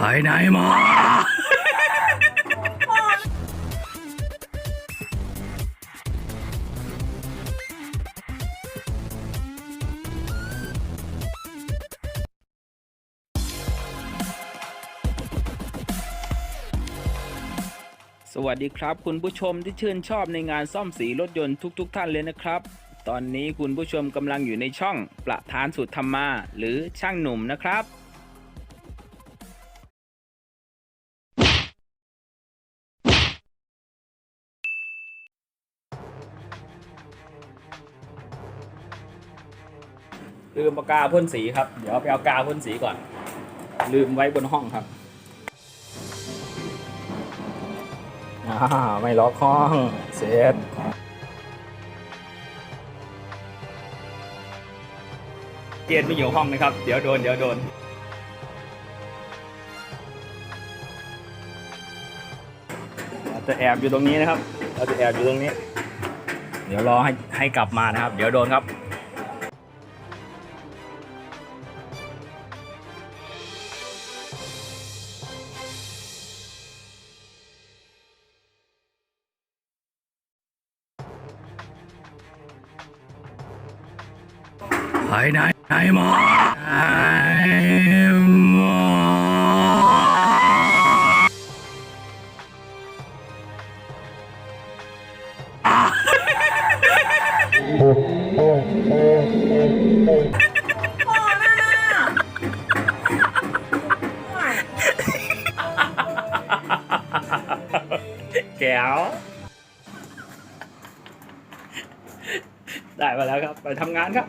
ไปไหนมาสวัสดีครับ คุณผู้ชมที่ชื่นชอบในงานซ่อมสีรถยนต์ทุกๆทท่านเลยนะครับ ตอนนี้คุณผู้ชมกำลังอยู่ในช่องประธานสุดธรรมา หรือช่างหนุ่มนะครับ ลืมปากกาพ่นสีครับ เดี๋ยวไปเอากาพ่นสีก่อน ลืมไว้บนห้องครับอ่าไม่ล็อกห้อง เสร็จเกียร์ไม่อยู่ห้องนะครับ เดี๋ยวโดน เดี๋ยวโดน เราจะแอบอยู่ตรงนี้นะครับ เราจะแอบอยู่ตรงนี้ เดี๋ยวรอให้ให้กลับมานะครับ เดี๋ยวโดนครับ ไปไหนไหนมาไหนมาแก้วได้มาแล้วครับ ไปทำงานครับ